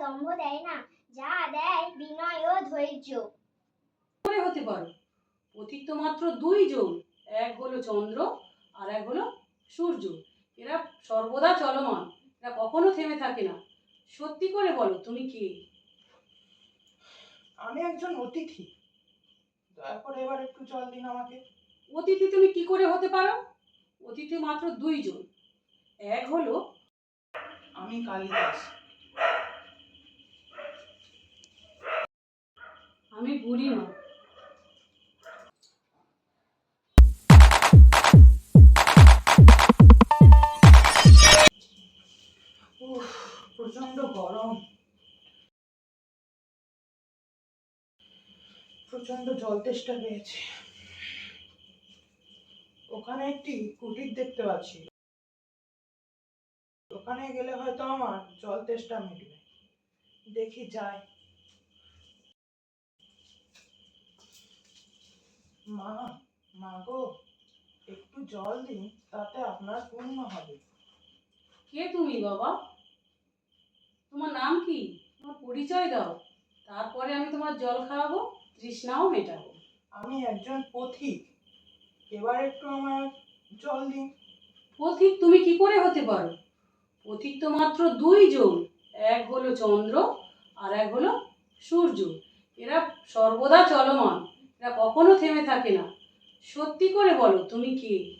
দম্ভ দেয় না যা দেয় বিনয় ও ধৈর্য। করে হতে পারো। পথিক তো মাত্র দুইজন এক হলো চন্দ্র আর এক হলো সূর্য। এরা সর্বদা চলমান এরা কখনো থেমে থাকে না। সত্যি করে বলো তুমি কে? আমি একজন অতিথি। দয়া করে এবার একটু জল দিন আমাকে। অতিথি তুমি কি করে হতে পারো? অতিথি মাত্র দুইজন এক হলো আমি কালিদাস। আমি বুড়িমা উফ প্রচণ্ড গরম। প্রচণ্ড জল তেষ্টা পেয়েছে। ওখানে একটি কুটির দেখতে পাচ্ছি। ওখানে গেলে হয়তো আমার জল তেষ্টা মিটবে। দেখি যাই। মা মা গো একটু জল দিন তাতে আপনার পূর্ণ হবে। কে তুমি বাবা? তোমার নাম কি? তোমার পরিচয় দাও। তারপরে আমি তোমার জল খাওয়াবো তৃষ্ণাও মেটাবো। আমি একজন পথিক। এবার একটু আমার জল দিন। পথিক তুমি কি করে হতে পারো? পথিক তো মাত্র দুইজন এক হলো চন্দ্র আর এক হলো সূর্য। এরা সর্বদা চলমান। এরা কখনো থেমে থাকে না। সত্যি করে বলো তুমি কে?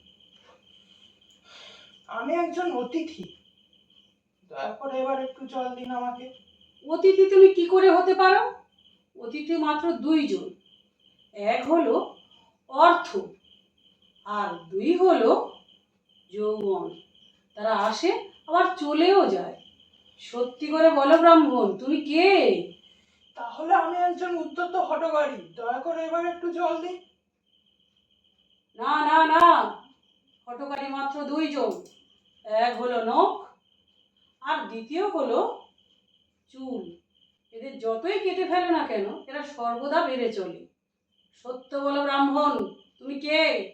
আমি একজন অতিথি। দয়া করে এবার একটু জল দিন আমাকে। অতিথি তুমি কি করে হতে পারো? অতিথি মাত্র দুইজন। এক হলো অর্থ আর দুই হলো যৌবন। তারা আসে আবার চলেও যায়। সত্যি করে বলো ব্রাহ্মণ তুমি কে? তাহলে আমি একজন উদ্যত হটগাড়ি। দয়া করে এবার একটু জল দিন। না না না। ফটোকারি মাত্র দুইজন এক হলো নখ আর দ্বিতীয় হলো চুল। এদের যতই কেটে ফেলে না কেন এরা সর্বদা বেড়ে চলে। সত্য বলো ব্রাহ্মণ তুমি কে?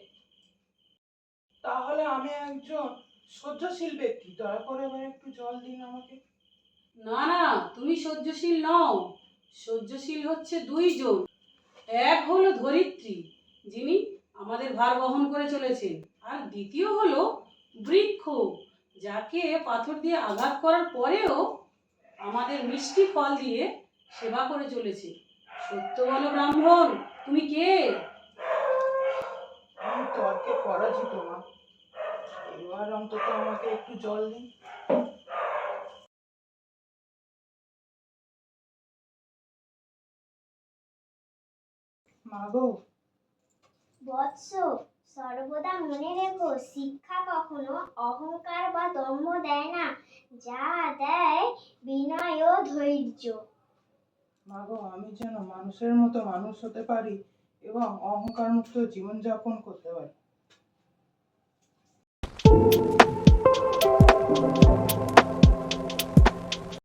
তাহলে আমি একজন সহ্যশীল ব্যক্তি। দয়া করে এবার একটু জল দিন আমাকে। না না তুমি সহ্যশীল নও। সহ্যশীল হচ্ছে দুই দুইজন এক হলো ধরিত্রী, যিনি আমাদের ভার বহন করে চলেছেন। আর দ্বিতীয় হলো বৃক্ষ, যাকে পাথর দিয়ে আঘাত করার পরেও আমাদের মিষ্টি ফল দিয়ে সেবা করে চলেছে। সত্য বলো ব্রাহ্মণ, তুমি কে? আমি পরাজিত মা। এবার অন্তত আমাকে একটু জল দিন। মা গো বৎস সর্বদা মনে রেখো শিক্ষা কখনো অহংকার বা দম্ভ দেয় না যা দেয় বিনয় ও ধৈর্য। মা গো আমি যেন মানুষের মতো মানুষ হতে পারি এবং অহংকার মুক্ত জীবনযাপন করতে পারি।